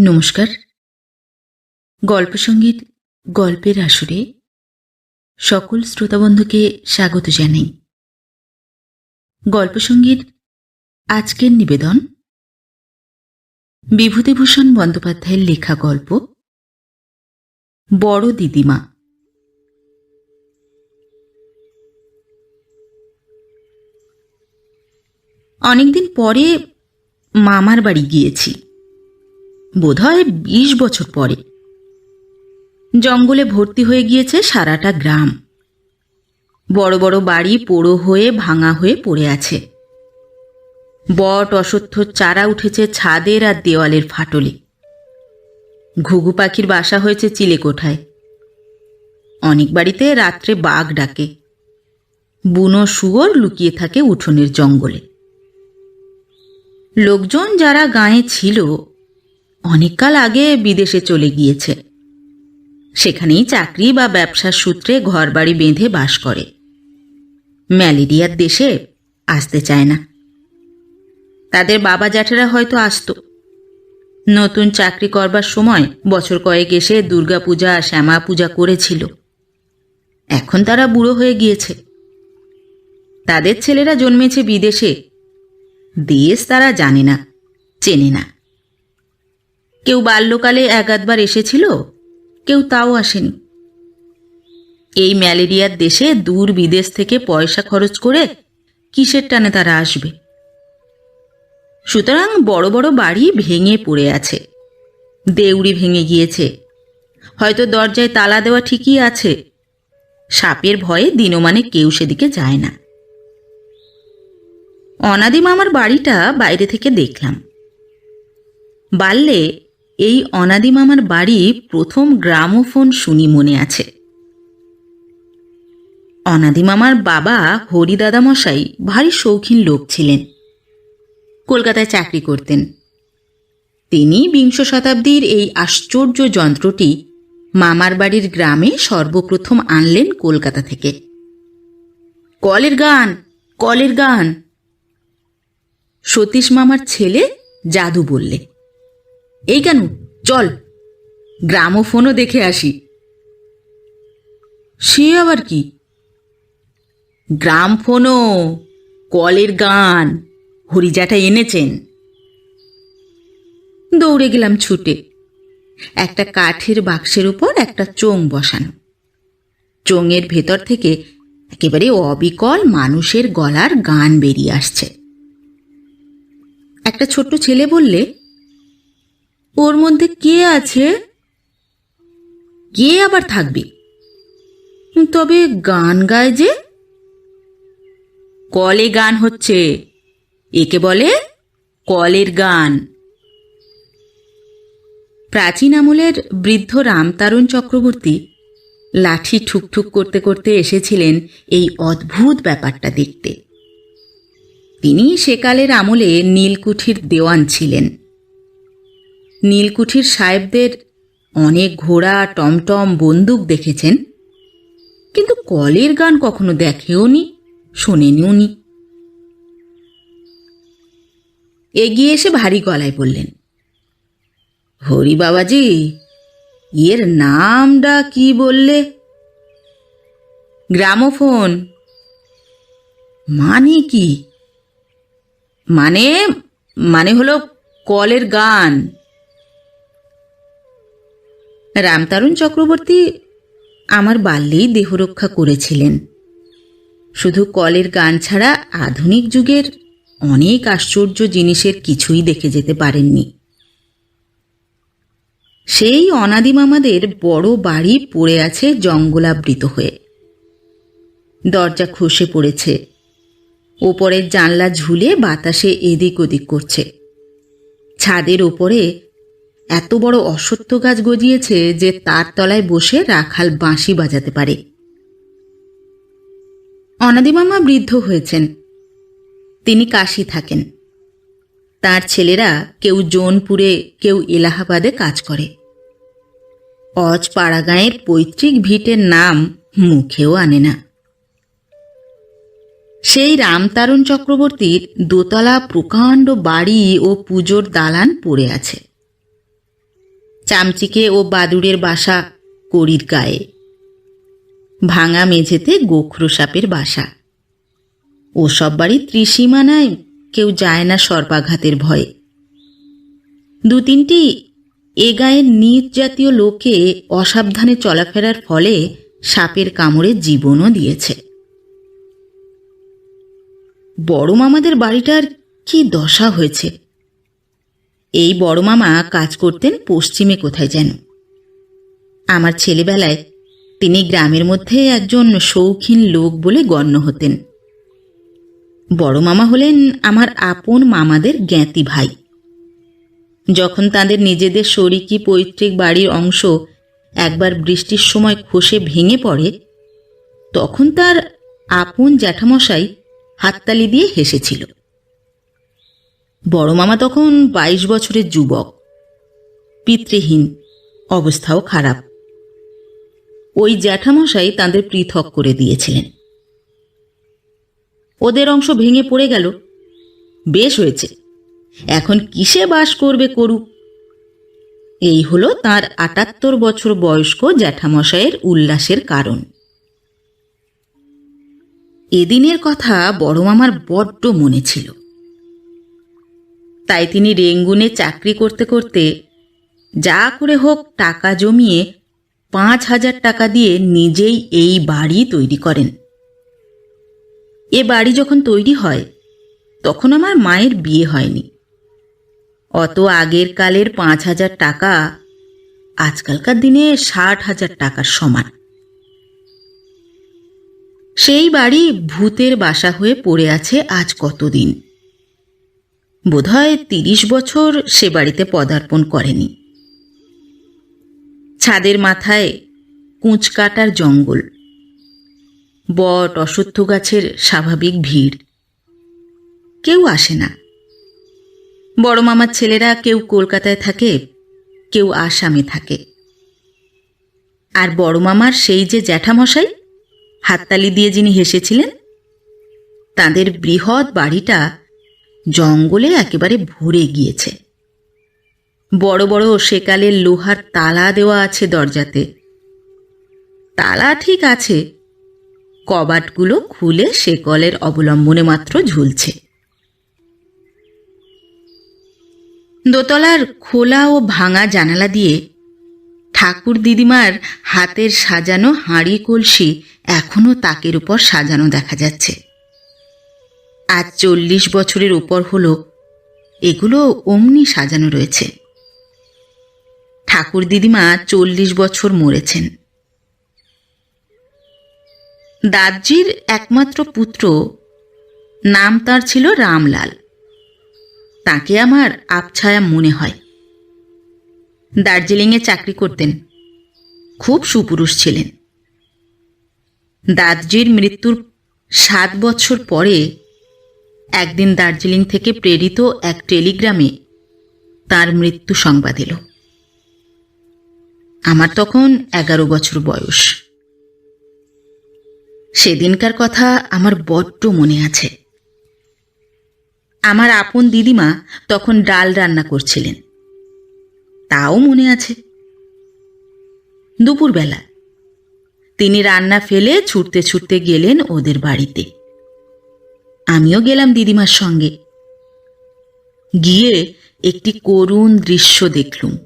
নমস্কার। গল্পসঙ্গীত গল্পের আসরে সকল শ্রোতাবন্ধুকে স্বাগত জানাই। গল্পসঙ্গীত আজকের নিবেদন বিভূতিভূষণ বন্দ্যোপাধ্যায়ের লেখা গল্প বড় দিদিমা। অনেকদিন পরে মামার বাড়ি গিয়েছি। বোধহয় বিশ বছর পরে। জঙ্গলে ভর্তি হয়ে গিয়েছে সারাটা গ্রাম। বড় বড় বাড়ি পোড়ো হয়ে ভাঙা হয়ে পড়ে আছে। বট অসত্য চারা উঠেছে ছাদের আর দেওয়ালের ফাটলে। ঘুঘু পাখির বাসা হয়েছে চিলে কোঠায় অনেক বাড়িতে রাত্রে বাঘ ডাকে। বুনো শুয়োর লুকিয়ে থাকে উঠোনের জঙ্গলে। লোকজন যারা গায়ে ছিল অনেককাল আগে বিদেশে চলে গিয়েছে। সেখানেই চাকরি বা ব্যবসার সূত্রে ঘরবাড়ি বেঁধে বাস করে। ম্যালেরিয়ার দেশে আসতে চায় না। তাদের বাবা জ্যাঠেরা হয়তো আসতো। নতুন চাকরি করবার সময় বছর কয়েক এসে দুর্গাপূজা শ্যামা পূজা করেছিল। এখন তারা বুড়ো হয়ে গিয়েছে। তাদের ছেলেরা জন্মেছে বিদেশে। দেশ তারা জানে না, চেনে না। কেউ বাল্যকালে এক আধবার এসেছিল, কেউ তাও আসেনি। এই ম্যালেরিয়ার দেশে দূর বিদেশ থেকে পয়সা খরচ করে কিসের টানে তারা আসবে? সুতরাং বড় বড় বাড়ি ভেঙে পড়ে আছে। দেউড়ি ভেঙে গিয়েছে। হয়তো দরজায় তালা দেওয়া ঠিকই আছে। সাপের ভয়ে দিনমানে কেউ সেদিকে যায় না। অনাদি মামার বাড়িটা বাইরে থেকে দেখলাম। বাল্যে এই অনাদি মামার বাড়ি প্রথম গ্রামোফোন শুনি মনে আছে। অনাদি মামার বাবা হরিদাদা মশাই ভারী শৌখিন লোক ছিলেন। কলকাতায় চাকরি করতেন। তিনি বিংশ শতাব্দীর এই আশ্চর্য যন্ত্রটি মামার বাড়ির গ্রামে সর্বপ্রথম আনলেন কলকাতা থেকে। কলের গান কলের গান। সতীশ মামার ছেলে জাদু বললে। এই কেন? চল। গ্রামোফোনও দেখে আসি। সে আবার কি? গ্রামফোনও, কলের গান, হরিজাটা এনেছেন। দৌড়ে গেলাম ছুটে। একটা কাঠের বাক্সের উপর একটা চোং বসানো। চোঙের ভেতর থেকে একেবারে অবিকল মানুষের গলার গান বেরিয়ে আসছে। একটা ছোট্ট ছেলে বললে ওর মধ্যে কে আছে? কে আবার থাকবে? তবে গান গায় যে? কলে গান হচ্ছে। একে বলে কলের গান। প্রাচীন আমলের বৃদ্ধ রামতারণ চক্রবর্তী লাঠি ঠুকঠুক করতে করতে এসেছিলেন এই অদ্ভুত ব্যাপারটা দেখতে। তিনি সেকালের আমলে নীলকুঠির দেওয়ান ছিলেন। নীলকুঠির সাহেবদের অনেক ঘোড়া, টমটম, বন্দুক দেখেছেন। কিন্তু কলের গান কখনো দেখেও নি, শোনেনিও নি। এগিয়ে এসে ভারী গলায় বললেন, হরি বাবাজি, এর নামটা কি বললে? গ্রামোফোন। মানে কি? মানে মানে হলো কলের গান। রামতারণ চক্রবর্তী আমার বাল্যেই দেহরক্ষা করেছিলেন। শুধু কলের গান ছাড়া আধুনিক যুগের অনেক আশ্চর্য জিনিসের কিছুই দেখে যেতে পারেননি। সেই অনাদি মামাদের বড় বাড়ি পড়ে আছে জঙ্গলাবৃত হয়ে। দরজা খসে পড়েছে। ওপরের জানলা ঝুলে বাতাসে এদিক ওদিক করছে। ছাদের ওপরে এত বড় অশ্বত্থ গাছ গজিয়েছে যে তার তলায় বসে রাখাল বাঁশি বাজাতে পারে। অনাদিমামা বৃদ্ধ হয়েছেন। তিনি কাশি থাকেন। তার ছেলেরা কেউ জোনপুরে, কেউ এলাহাবাদে কাজ করে। অজ পাড়াগাঁয়ের পৈতৃক ভিটের নাম মুখেও আনে না। সেই রামতারণ চক্রবর্তীর দোতলা প্রকাণ্ড বাড়ি ও পুজোর দালান পড়ে আছে। চামচিকে ও বাদুড়ের বাসা কড়ির গায়ে। ভাঙা মেঝেতে গোখরো সাপের বাসা। ওসব বাড়ির ত্রিসীমানায় কেউ যায় না সর্পাঘাতের ভয়ে। দু তিনটি এ গায়ের নিজ জাতীয় লোকে অসাবধানে চলাফেরার ফলে সাপের কামড়ে জীবনও দিয়েছে। বড় মামাদের বাড়িটার কি দশা হয়েছে? এই বড় মামা কাজ করতেন পশ্চিমে কোথায় যেন। আমার ছেলেবেলায় তিনি গ্রামের মধ্যে একজন শৌখিন লোক বলে গণ্য হতেন। বড় মামা হলেন আমার আপন মামাদের জ্ঞাতি ভাই। যখন তাদের নিজেদের শরিকি পৈতৃক বাড়ির অংশ একবার বৃষ্টির সময় খসে ভেঙে পড়ে, তখন তার আপন জ্যাঠামশাই হাততালি দিয়ে হেসেছিল। বড় মামা তখন বাইশ বছরের যুবক। পিতৃহীন, অবস্থাও খারাপ। ওই জ্যাঠামশাই তাদের পৃথক করে দিয়েছিলেন। ওদের অংশ ভেঙে পড়ে গেল। বেশ হয়েছে। এখন কিসে বাস করবে করুক? এই হলো তার আটাত্তর বছর বয়স্ক জ্যাঠামশাইয়ের উল্লাসের কারণ। এদিনের কথা বড় মামার বড্ড মনে ছিল। তাই তিনি রেঙ্গুনে চাকরি করতে করতে যা করে হোক টাকা জমিয়ে পাঁচ হাজার টাকা দিয়ে নিজেই এই বাড়ি তৈরি করেন। এ বাড়ি যখন তৈরি হয়, তখন আমার মায়ের বিয়ে হয়নি। অত আগের কালের পাঁচ হাজার টাকা আজকালকার দিনে ষাট হাজার টাকার সমান। সেই বাড়ি ভূতের বাসা হয়ে পড়ে আছে আজ কতদিন? বোধহয় তিরিশ বছর সে বাড়িতে পদার্পণ করেনি। ছাদের মাথায় কুঁচকাটার জঙ্গল। বট অশ্বত্থ গাছের স্বাভাবিক ভিড়। কেউ আসে না। বড় মামার ছেলেরা কেউ কলকাতায় থাকে, কেউ আসামে থাকে। আর বড় মামার সেই যে জ্যাঠামশাই, হাততালি দিয়ে যিনি হেসেছিলেন, তাদের বৃহৎ বাড়িটা জঙ্গলে একেবারে ভরে গিয়েছে। বড় বড় সেকালের লোহার তালা দেওয়া আছে দরজাতে। তালা ঠিক আছে, কবাটগুলো খুলে সেকলের অবলম্বনে মাত্র ঝুলছে। দোতলার খোলা ও ভাঙা জানালা দিয়ে ঠাকুর দিদিমার হাতের সাজানো হাঁড়ি কলসি এখনও তাকের উপর সাজানো দেখা যাচ্ছে। আজ চল্লিশ বছরের উপর হলো, এগুলো অমনি সাজানো রয়েছে। ঠাকুর দিদিমা চল্লিশ বছর মরেছেন। দাদজির একমাত্র পুত্র, নাম তার ছিল রামলাল। তাকে আমার আবছায়া মনে হয়। দার্জিলিংয়ে চাকরি করতেন। খুব সুপুরুষ ছিলেন। দাদজির মৃত্যুর সাত বছর পরে একদিন দার্জিলিং থেকে প্রেরিত এক টেলিগ্রামে তার মৃত্যু সংবাদ এলো। আমার তখন এগারো বছর বয়স। সেদিনকার কথা আমার বড্ড মনে আছে। আমার আপন দিদিমা তখন ডাল রান্না করছিলেন। তাও মনে আছে। দুপুরবেলা তিনি রান্না ফেলে ছুটতে ছুটতে গেলেন ওদের বাড়িতে। আমিও গেলাম দিদিমার সঙ্গে। গিয়ে একটি করুণ দৃশ্য দেখলুম।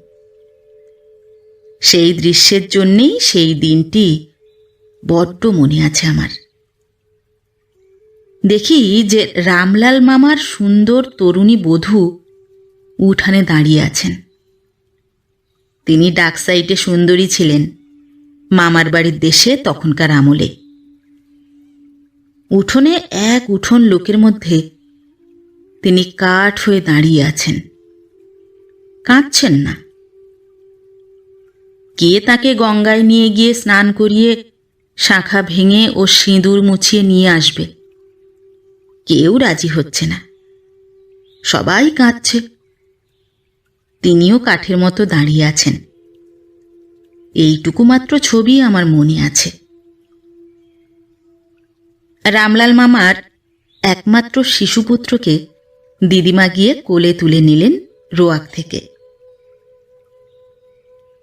সেই দৃশ্যের জন্যেই সেই দিনটি বড্ড মনে আছে আমার। দেখি যে রামলাল মামার সুন্দর তরুণী বধূ উঠানে দাঁড়িয়ে আছেন। তিনি ডাক সাইটে সুন্দরী ছিলেন। মামার বাড়ির দেশে তখনকার আমলে। উঠোনে এক উঠোন লোকের মধ্যে তিনি কাঠ হয়ে দাঁড়িয়ে আছেন। কাঁদছেন না। কে তাকে গঙ্গায় নিয়ে গিয়ে স্নান করিয়ে শাখা ভেঙে ও সিঁদুর মুছিয়ে নিয়ে আসবে? কেউ রাজি হচ্ছে না। সবাই কাঁদছে। তিনিও কাঠের মতো দাঁড়িয়ে আছেন। এইটুকু মাত্র ছবি আমার মনে আছে। রামলাল মামার একমাত্র শিশুপুত্রকে দিদিমা গিয়ে কোলে তুলে নিলেন রোয়াক থেকে।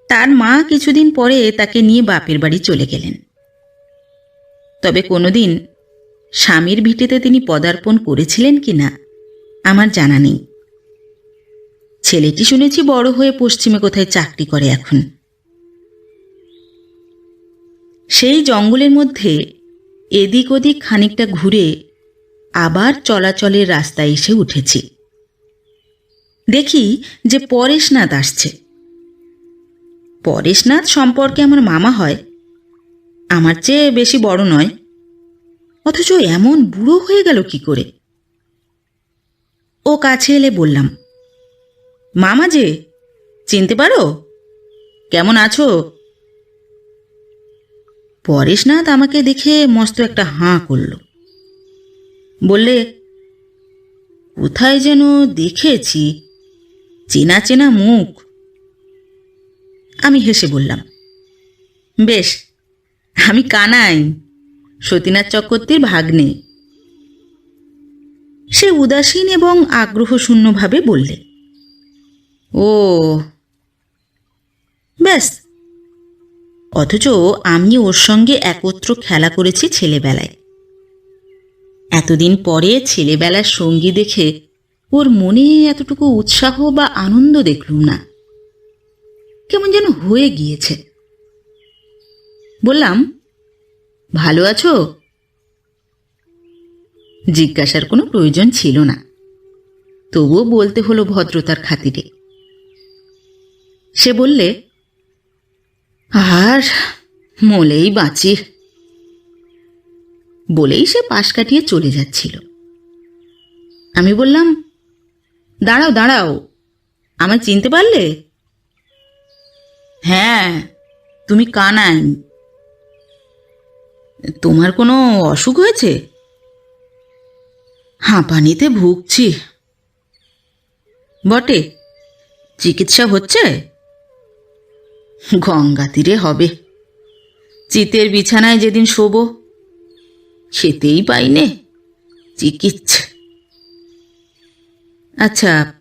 তার মা কিছুদিন পরে তাকে নিয়ে বাপের বাড়ি চলে গেলেন। তবে কোনোদিন স্বামীর ভিটেতে তিনি পদার্পণ করেছিলেন কি না আমার জানা নেই। ছেলেটি শুনেছি বড় হয়ে পশ্চিমে কোথায় চাকরি করে এখন। সেই জঙ্গলের মধ্যে এদিক ওদিক খানিকটা ঘুরে আবার চলাচলের রাস্তায় এসে উঠেছি। দেখি যে পরেশনাথ আসছে। পরেশনাথ সম্পর্কে আমার মামা হয়। আমার চেয়ে বেশি বড় নয়। অথচ এমন বুড়ো হয়ে গেল কি করে? ও কাছে এলে বললাম, মামা যে, চিনতে পারো? কেমন আছো? পরেশনাথ আমাকে দেখে মস্ত একটা হাঁ করল। বললে, কোথায় যেন দেখেছি, চেনা চেনা মুখ। আমি হেসে বললাম, বেশ, আমি কানাই, সতীনাথ চক্রবর্তীর ভাগ্নে। সে উদাসীন এবং আগ্রহশূন্যভাবে বললে, ও ব্যাস অথচ আমি ওর সঙ্গে একত্র খেলা করেছি ছেলেবেলায়। এতদিন পরে ছেলেবেলার সঙ্গী দেখে ওর মনে এতটুকু উৎসাহ বা আনন্দ দেখলুম না। কেমন যেন হয়ে গিয়েছে। বললাম, ভালো আছো? জিজ্ঞাসার কোনো প্রয়োজন ছিল না। তবুও বলতে হলো ভদ্রতার খাতিরে। সে বললে আর মলেই বাঁচি। বলেই সে পাশ কাটিয়ে চলে যাচ্ছিল। আমি বললাম, দাঁড়াও দাঁড়াও, আমায় চিনতে পারলে? হ্যাঁ তুমি কানাই। তোমার কোনো অসুখ হয়েছে? হাঁপানিতে ভুগছি। বটে, চিকিৎসা হচ্ছে? গঙ্গা তীরে হবে। চিতের বিছানায় যেদিন শোব, খেতেই পাইনে। চিকিৎসা। আচ্ছা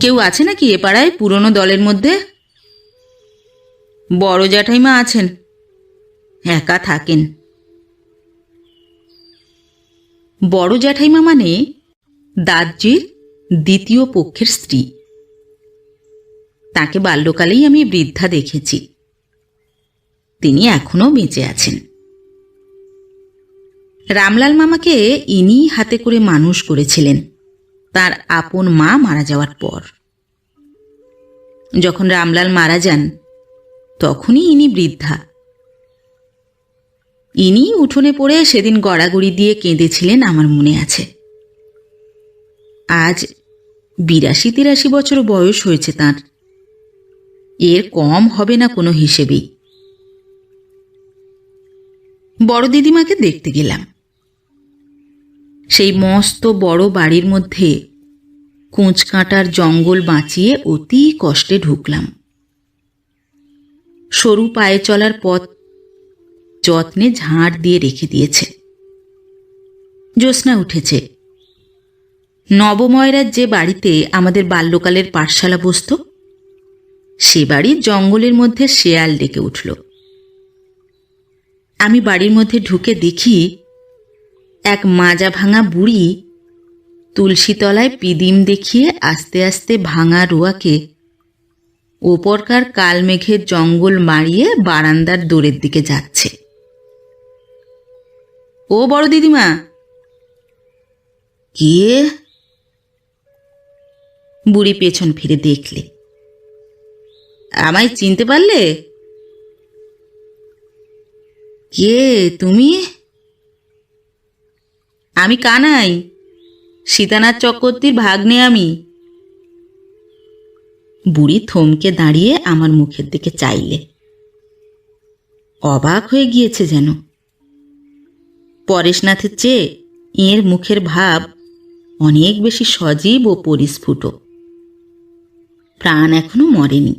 কেউ আছে নাকি এ পাড়ায় পুরনো দলের মধ্যে? বড় জ্যাঠাইমা আছেন, একা থাকেন। বড় জ্যাঠাইমা মানে দাজ্জির দ্বিতীয় পক্ষের স্ত্রী। তাকে বাল্যকালেই আমি বৃদ্ধা দেখেছি। তিনি এখনও বেঁচে আছেন। রামলাল মামাকে ইনি হাতে করে মানুষ করেছিলেন। তার আপন মা মারা যাওয়ার পর। যখন রামলাল মারা যান, তখনই ইনি বৃদ্ধা। ইনি উঠোনে পড়ে সেদিন গড়াগড়ি দিয়ে কেঁদেছিলেন আমার মনে আছে। আজ বিরাশি তিরাশি বছর বয়স হয়েছে তার। এর কম হবে না কোনো হিসেবেই বড় দিদিমাকে দেখতে গেলাম। সেই মস্ত বড় বাড়ির মধ্যে কুঁচকাঁটার জঙ্গল বাঁচিয়ে অতি কষ্টে ঢুকলাম। সরু পায়ে চলার পথ যত্নে ঝাড় দিয়ে রেখে দিয়েছে। জ্যোৎস্না উঠেছে। নবময়রার যে বাড়িতে আমাদের বাল্যকালের পাঠশালা বসত। সে বাড়ির জঙ্গলের মধ্যে শেয়াল ডেকে উঠল। আমি বাড়ির মধ্যে ঢুকে দেখি এক মাজা ভাঙা বুড়ি তুলসীতলায় পিদিম দেখিয়ে আস্তে আস্তে ভাঙা রুয়াকে ওপরকার কালমেঘের জঙ্গল মারিয়ে বারান্দার দোরের দিকে যাচ্ছে। ও বড় দিদিমা! কে? বুড়ি পেছন ফিরে দেখলে। আমায় চিনতে পারলে? কে তুমি? আমি কানাই, সীতানাথ চক্রবর্তীর ভাগ্নে আমি। বুড়ি থমকে দাঁড়িয়ে আমার মুখের দিকে চাইলে। অবাক হয়ে গিয়েছে যেন। পরেশনাথের চেয়ে এর মুখের ভাব অনেক বেশি সজীব ও পরিস্ফুট। প্রাণ এখনও মরেনি।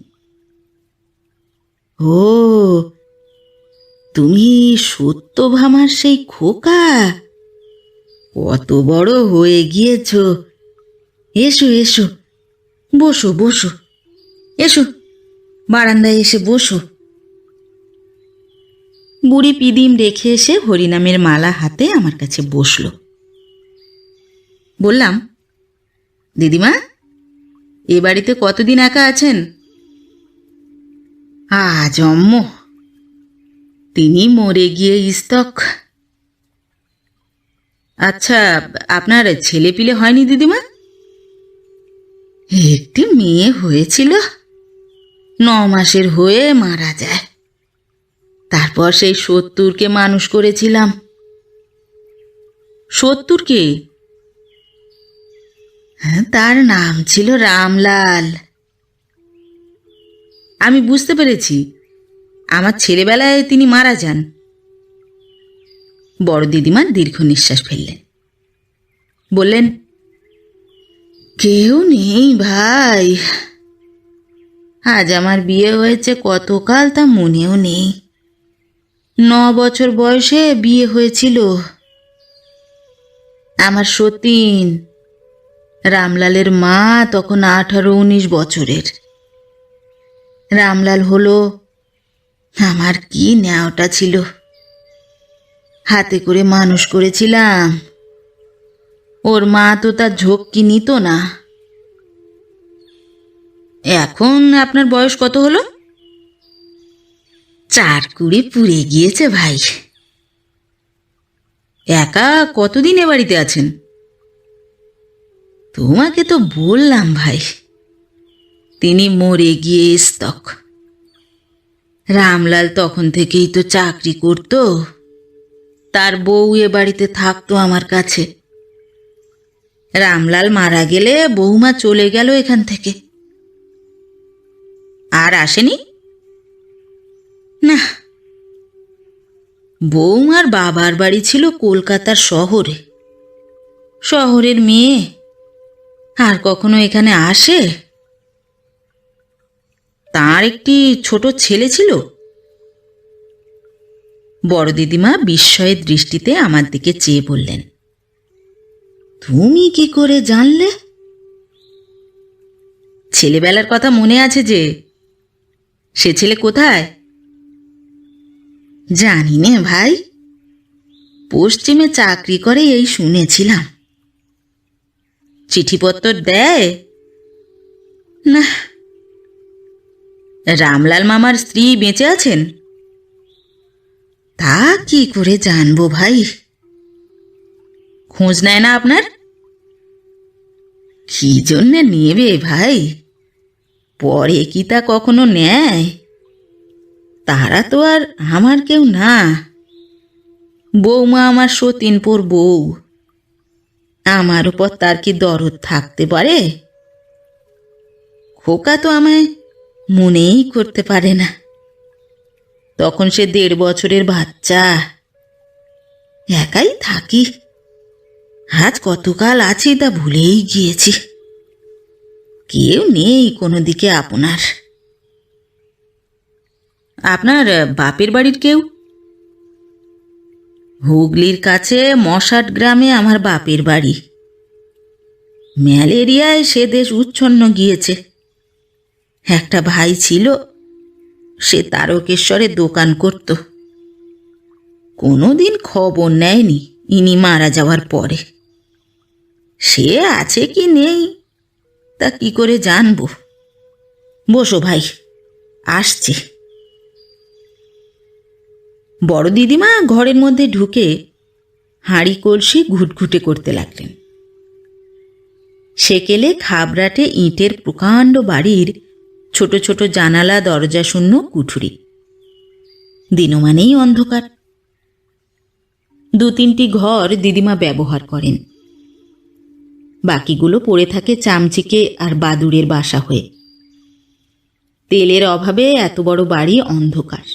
ও, তুমি সত্যভামার সেই খোকা? কত বড় হয়ে গিয়েছ। এসো এসো, বসো বসো, এসো, বারান্দায় এসে বসো। বুড়ি পিদিম রেখে এসে হরিনামের মালা হাতে আমার কাছে বসল। বললাম, দিদিমা, এ বাড়িতে কতদিন একা আছেন? আজ অম্ম। তিনি মরে গিয়ে ইস্তক আচ্ছা আপনার ছেলে পিলে হয়নি দিদিমা? একটি মেয়ে হয়েছিল। ন মাসের হয়ে মারা যায়। তারপর সেই সত্তরকে মানুষ করেছিলাম। সত্তরকে? হ্যাঁ, তার নাম ছিল রামলাল। আমি বুঝতে পেরেছি। আমার ছেলেবেলায় তিনি মারা যান। বড় দিদিমা দীর্ঘ নিঃশ্বাস ফেললেন। বললেন, কেউ নেই ভাই। আজ আমার বিয়ে হয়েছে কতকাল তা মনেও নেই। ন বছর বয়সে বিয়ে হয়েছিল। আমার সতীন রামলালের মা তখন আঠারো উনিশ বছরের। রামলাল হলো, আমার কি নেওয়াটা ছিল? হাতে করে মানুষ করেছিলাম। ওর মা তো তার ঝক্কি নিত না। এখন আপনার বয়স কত হলো? চার কুড়ি পুড়ে গিয়েছে ভাই। একা কতদিন এ বাড়িতে আছেন? তোমাকে তো বললাম ভাই। তিনি মরে গিয়ে স্তক। রামলাল তখন থেকেই তো চাকরি করত। তার বউ এ বাড়িতে থাকতো আমার কাছে। রামলাল মারা গেলে বৌমা চলে গেল এখান থেকে। আর আসেনি? না। বৌমার বাবার বাড়ি ছিল কলকাতার শহরে। শহরের মেয়ে। আর কখনো এখানে আসে? তার একটি ছোট ছেলে ছিল। বড় দিদিমা বিস্ময়ের দৃষ্টিতে আমার দিকে চেয়ে বললেন, তুমি কি করে জানলে? ছেলেবেলার কথা মনে আছে যে, সে ছেলে কোথায়? জানি নে ভাই, পশ্চিমে চাকরি করে এই শুনেছিলাম। চিঠিপত্র দেয়? না রামলাল মামার স্ত্রী বেঁচে আছেন? তা কি করে জানব ভাই? খোঁজ নেয় না আপনার? কি জন্যে নেবে ভাই? পরে কি তা কখনো নেয়? তারা তো আর আমার কেউ না। বৌমা আমার সতীনপুর বউ। আমার উপর তার কি দরদ থাকতে পারে? খোকা তো আমায় মনেই করতে পারে না। তখন সে দেড় বছরের বাচ্চা। একাই থাকি। আজ কতকাল আছি তা ভুলেই গিয়েছি। কেউ নেই কোনো দিকে আপনার। আপনার বাপের বাড়ির কেউ? হুগলির কাছে মশাট গ্রামে আমার বাপের বাড়ি। ম্যালেরিয়ায় সে দেশ উচ্ছন্ন গিয়েছে। একটা ভাই ছিল। সে তারকেশ্বরে দোকান করত। কোনোদিন খবর নেয়নি ইনি মারা যাওয়ার পরে। সে আছে কি নেই, তা কি করে জানব? বসো ভাই, আসছে। বড় দিদিমা ঘরের মধ্যে ঢুকে হাঁড়ি কলসি ঘুটঘুটে করতে লাগলেন। সেকেলে খাবরাটে ইটের প্রকাণ্ড বাড়ির ছোট ছোট জানালা, দরজা শূন্য, কুঠুরি। দিনমানেই অন্ধকার। দু তিনটি ঘর দিদিমা ব্যবহার করেন। বাকিগুলো পড়ে থাকে চামচিকে আর বাদুড়ের বাসা হয়ে। তেলের অভাবে এত বড় বাড়ি অন্ধকার।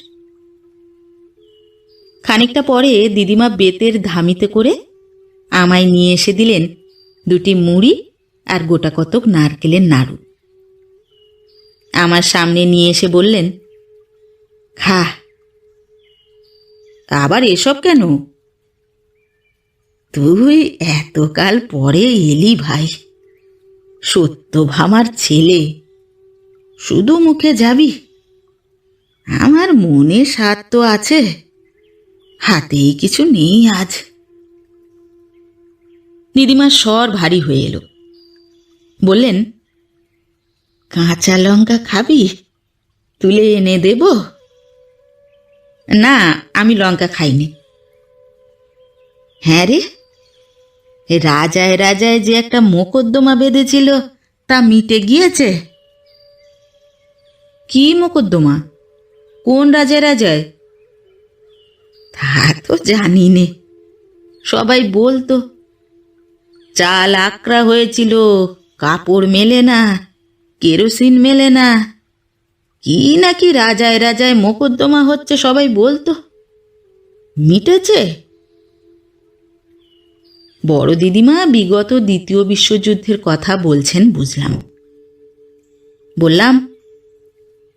খানিকটা পরে দিদিমা বেতের ধামিতে করে আমায় নিয়ে এসে দিলেন দুটি মুড়ি আর গোটা কতক নারকেলের নাড়ু। আমার সামনে নিয়ে এসে বললেন, খা, আবার এসব কেন? তুই এতকাল পরে এলি ভাই, সত্য ভামার ছেলে, শুধু মুখে যাবি? আমার মনে স্বাদ তো আছে, হাতেই কিছু নেই আজ। দিদিমার স্বর ভারী হয়ে এলো। বললেন কাঁচা লঙ্কা খাবি? তুলে এনে দেব? না, আমি লঙ্কা খাইনি। হ্যাঁ রে, রাজায় রাজায় যে একটা মোকদ্দমা বেঁধেছিল, তা মিটে গিয়েছে। কি মোকদ্দমা? কোন রাজায় রাজায়? তা তো জানি নে, সবাই বলতো, চাল আকরা হয়েছিল, কাপড় মেলে না। কেরোসিন মেলে না। কি নাকি রাজায় রাজায় মোকদ্দমা হচ্ছে সবাই বলতো? মিটেছে? বড় দিদিমা বিগত দ্বিতীয় বিশ্বযুদ্ধের কথা বলছেন বুঝলাম। বললাম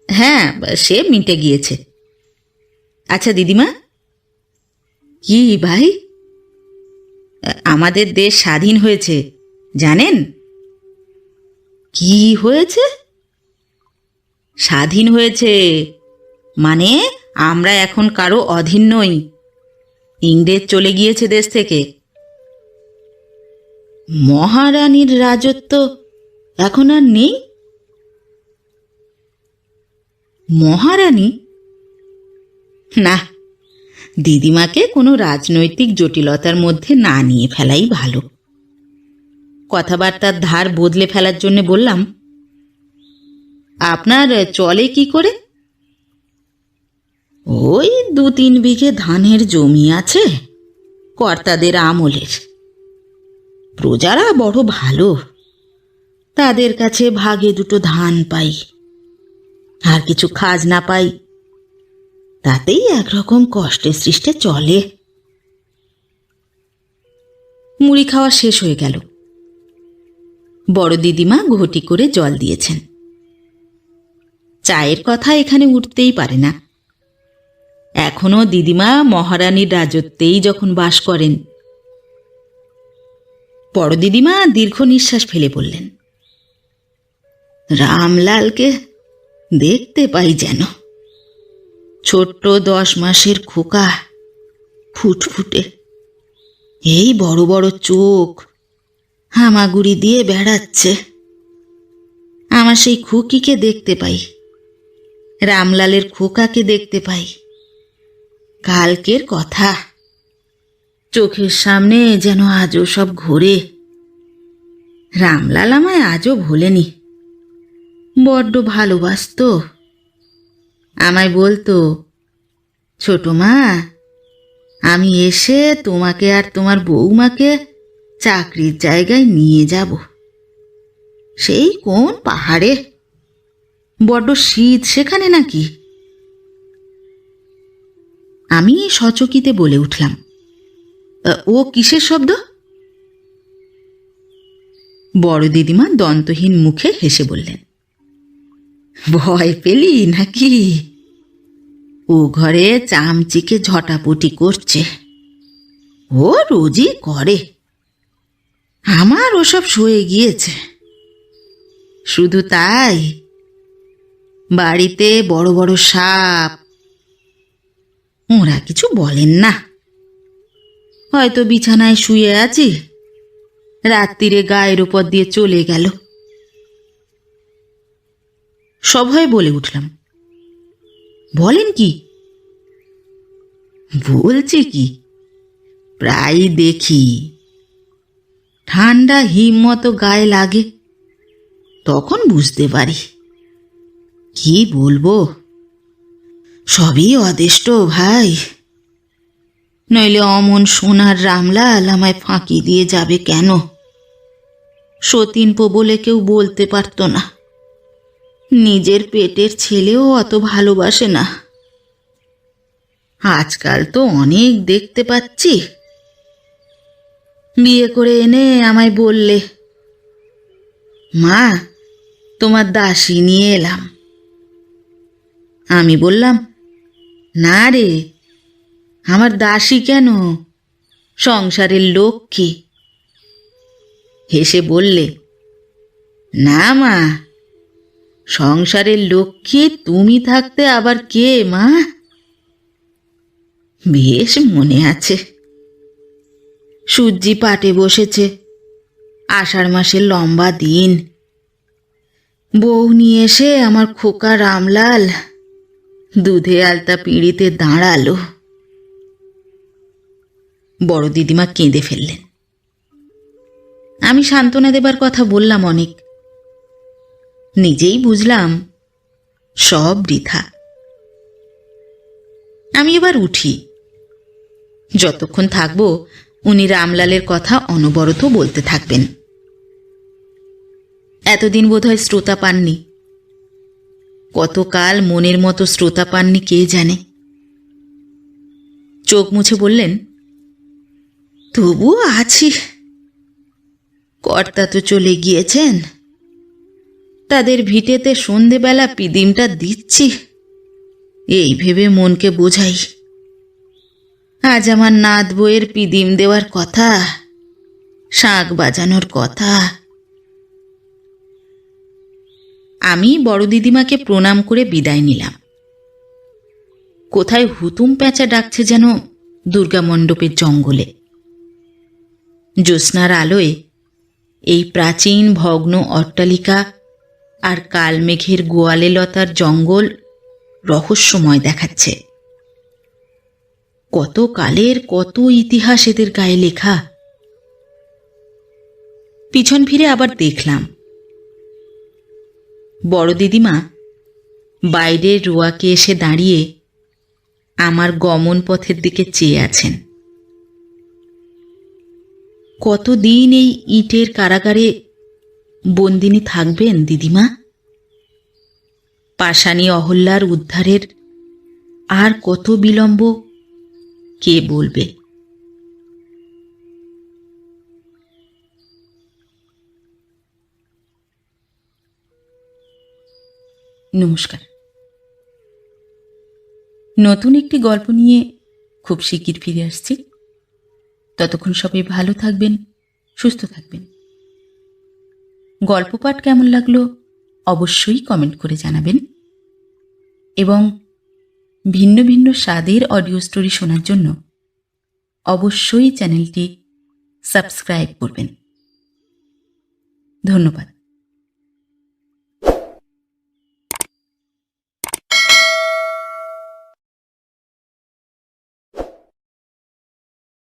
হ্যাঁ সে মিটে গিয়েছে। আচ্ছা দিদিমা, কি ভাই? আমাদের দেশ স্বাধীন হয়েছে, জানেন? কি হয়েছে? স্বাধীন হয়েছে। মানে আমরা এখন কারও অধীন নই। ইংরেজ চলে গিয়েছে দেশ থেকে। মহারানীর রাজত্ব এখন আর নেই? মহারানী? না, দিদিমাকে কোনো রাজনৈতিক জটিলতার মধ্যে না নিয়ে ফেলাই ভালো। কথাবার্তার ধার বদলে ফেলার জন্য বললাম, আপনার চলে কি করে? ওই দু তিন বিঘে ধানের জমি আছে, কর্তাদের আমলের। প্রজারা বড় ভালো, তাদের কাছে ভাগে দুটো ধান পাই, আর কিছু খাজনা পাই। তাতেই একরকম কষ্টে সৃষ্টে চলে। মুড়ি খাওয়া শেষ হয়ে গেল। বড় দিদিমা ঘটি করে জল দিয়েছেন। চায়ের কথা এখানে উঠতেই পারে না। এখনও দিদিমা মহারানীর রাজত্বেই যখন বাস করেন। বড় দিদিমা দীর্ঘ নিঃশ্বাস ফেলে বললেন, রামলালকে দেখতে পাই যেন। ছোট্ট দশ মাসের খোকা ফুটফুটে। এই বড় বড় চোখ হামাগুড়ি দিয়ে বেড়াচ্ছে। আমার সেই খুকিকে দেখতে পাই। রামলালের খোকাকে দেখতে পাই। কালকের কথা। চোখের সামনে যেন আজও সব ঘোরে। রামলাল আমায় আজও ভোলেনি। বড্ড ভালোবাসতো। আমায় বলতো, ছোট মা, আমি এসে তোমাকে আর তোমার বৌমাকে চাকরির জায়গায় নিয়ে যাব। সেই কোন পাহাড়ে? বড্ড শীত সেখানে নাকি? আমি সচকিতে বলে উঠলাম ও কিসের শব্দ? বড় দিদিমা দন্তহীন মুখে হেসে বললেন, ভয় পেলি নাকি? ও ঘরে চামচিকে ঝটাপটি করছে। ও রোজই করে। আমার ওসব শুয়ে গিয়েছে। শুধু তাই, বাড়িতে বড় বড় সাপ, ওরা কিছু বলেন না। হয়তো বিছানায় শুয়ে আছি, রাত্রিরে গায়ের উপর দিয়ে চলে গেল। সভয়ে বলে উঠলাম, বলেন কি? বলছি কি? প্রায় দেখি। ঠান্ডা হিম মতো গায়ে লাগে, তখন বুঝতে পারি। কি বলব? সবই অদেষ্ট ভাই। নইলে অমন সোনার রামলাল আমায় ফাঁকি দিয়ে যাবে কেন? সতীনপো বলে কেউ বলতে পারতো না। নিজের পেটের ছেলেও অত ভালোবাসে না। আজকাল তো অনেক দেখতে পাচ্ছি। বিয়ে করে এনে আমায় বললে, মা, তোমার দাসী নিয়ে এলাম। আমি বললাম, না রে, আমার দাসী কেন? সংসারের লক্ষ্মী হেসে বললে, না মা, সংসারের লক্ষ্মী তুমি থাকতে আবার কে মা? বেশ মনে আছে। সূর্যি পাটে বসেছে। আষাঢ় মাসের লম্বা দিন। বউ নিয়ে এসে আমার খোকা রামলাল দুধে আলতা পিঁড়িতে দাঁড়াল। বড় দিদিমা কেঁদে ফেললেন। আমি সান্ত্বনা দেবার কথা বললাম অনেক। নিজেই বুঝলাম, সব বৃথা। আমি এবার উঠি। যতক্ষণ থাকব উনি রামলালের কথা অনবরত বলতে থাকবেন। এতদিন বোধহয় শ্রোতা পাননি। কতকাল মনের মতো শ্রোতা পাননি কে জানে। চোখ মুছে বললেন, তবুও আছি। কর্তা তো চলে গিয়েছেন। তাদের ভিটেতে সন্ধেবেলা পিদিমটা দিচ্ছি। এই ভেবে মনকে বোঝাই। আজ আমার নাত বইয়ের পিদিম দেওয়ার কথা শাঁখ বাজানোর কথা। আমি বড় দিদিমাকে প্রণাম করে বিদায় নিলাম। কোথায় হুতুম প্যাঁচা ডাকছে যেন দুর্গা মণ্ডপের জঙ্গলে। জ্যোৎস্নার আলোয় এই প্রাচীন ভগ্ন অট্টালিকা আর কালমেঘের গোয়ালে লতার জঙ্গল রহস্যময় দেখাচ্ছে। কত কালের কত ইতিহাস এদের গায়ে লেখা। পিছন ফিরে আবার দেখলাম। বড় দিদিমা বাইরের রোয়াকে এসে দাঁড়িয়ে আমার গমন পথের দিকে চেয়ে আছেন। কতদিন এই ইটের কারাগারে বন্দিনী থাকবেন দিদিমা? পাষাণী অহল্যার উদ্ধারের আর কত বিলম্ব কে বলবে? নমস্কার। নতুন একটি গল্প নিয়ে খুব শিগগির ফিরে আসছি। ততক্ষণ সবাই ভালো থাকবেন, সুস্থ থাকবেন। গল্প পাঠ কেমন লাগল অবশ্যই কমেন্ট করে জানাবেন। এবং ভিন্ন ভিন্ন স্বাদের অডিও স্টোরি শোনার জন্য অবশ্যই চ্যানেলটি সাবস্ক্রাইব করবেন। ধন্যবাদ।